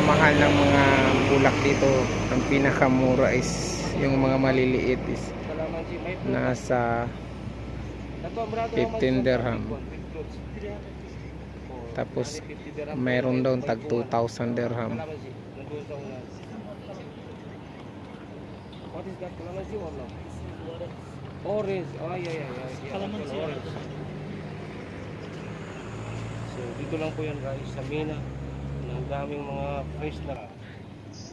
pinakamahal ng mga bulak dito, ang pinakamura is yung mga maliliit is Salamat si May nasa Nato, brado 15 dirham. Tapos, 50 dirham. mayroon daw tag 2,000 dirham. What is that? Kalamansi or no? Orange. Oh, yeah, yeah, yeah. yeah. Kalamansi, Orange. So, dito lang po yan guys, sa Mina. Daming mga fresh na.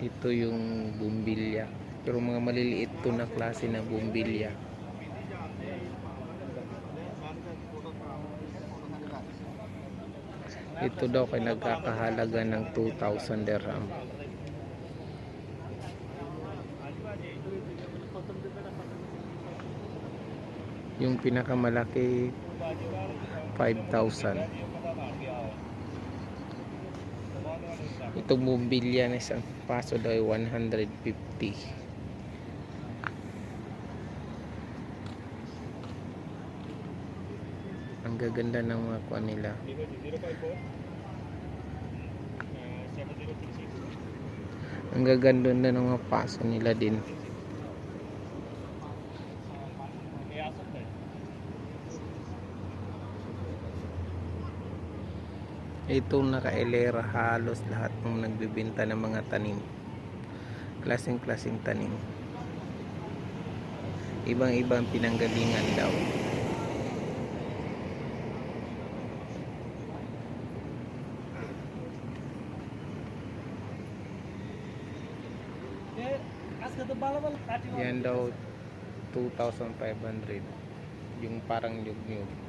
Ito yung bumbilya. Pero mga maliliit to na klase na bumbilya. Ito daw kay nagkakahalaga ng 2,000 dirham. Yung pinakamalaki 5,000. Itong bumbilya na isang paso daw ay 150. Ang gaganda ng mga kuha nila. Ang gaganda na ng mga paso nila din. Itong nakaelera halos lahat ng nagbibenta ng mga tanim. Klaseng-klaseng tanim. Ibang-ibang pinanggalingan daw. Yan daw 2,500. Yung parang nyug-nyug.